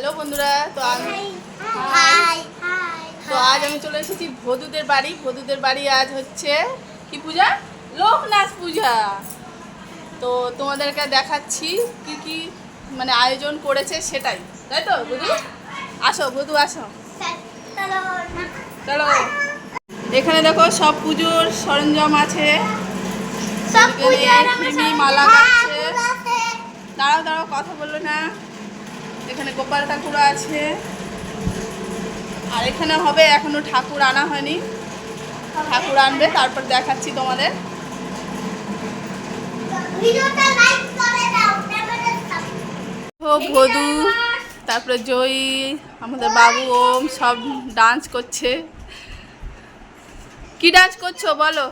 Hello বন্ধুরা তো high তো আজ আমি চলে এসেছি ভদুদের বাড়ি। ভদুদের বাড়ি আজ হচ্ছে কি পূজা? লোকনাথ পূজা। তো তোমাদেরকে দেখাচ্ছি কি কি মানে আয়োজন করেছে সেটাই। তাই তো বধু আসো বধু আসো। চলো। এখানে দেখো সব পুজোর সরঞ্জাম আছে। মালা গাচ্ছে। দাঁড়াও দাঁড়াও কথা বলল না। এখানে গোপাল ঠাকুর আছে। আর এখানে হবে এখনও ঠাকুর আনা হয়নি। ঠাকুর আনবে তারপর দেখাচ্ছি তোমাদের। ভদু তারপরে জয়ী আমাদের বাবু ওম সব ডান্স করছে। কি ডান্স করছ বলো?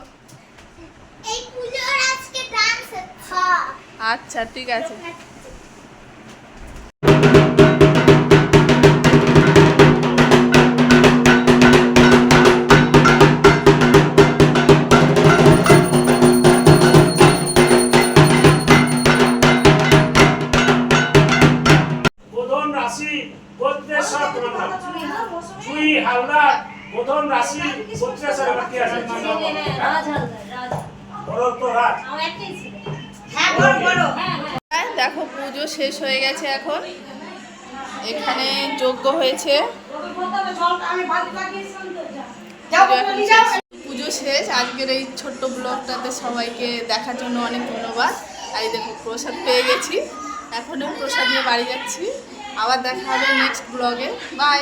আচ্ছা ঠিক আছে। রাশি গোত্রেশ্বর প্রণাম জুই হালদার বোধন রাশি গোত্রেশ্বর এবার কি আছে। হ্যাঁ হ্যাঁ, দেখো পুজো শেষ হয়ে গেছে এখন। এখানে যোগ্য হয়েছে। পুজো শেষ। আজকের এই ছোট্ট ব্লগটাতে সবাইকে দেখার জন্য অনেক ধন্যবাদ। আর এই দেখো প্রসাদ পেয়ে গেছি। এখনও প্রসাদ নিয়ে বাড়ি যাচ্ছি। আবার দেখা হবে নেক্সট ব্লগে বাই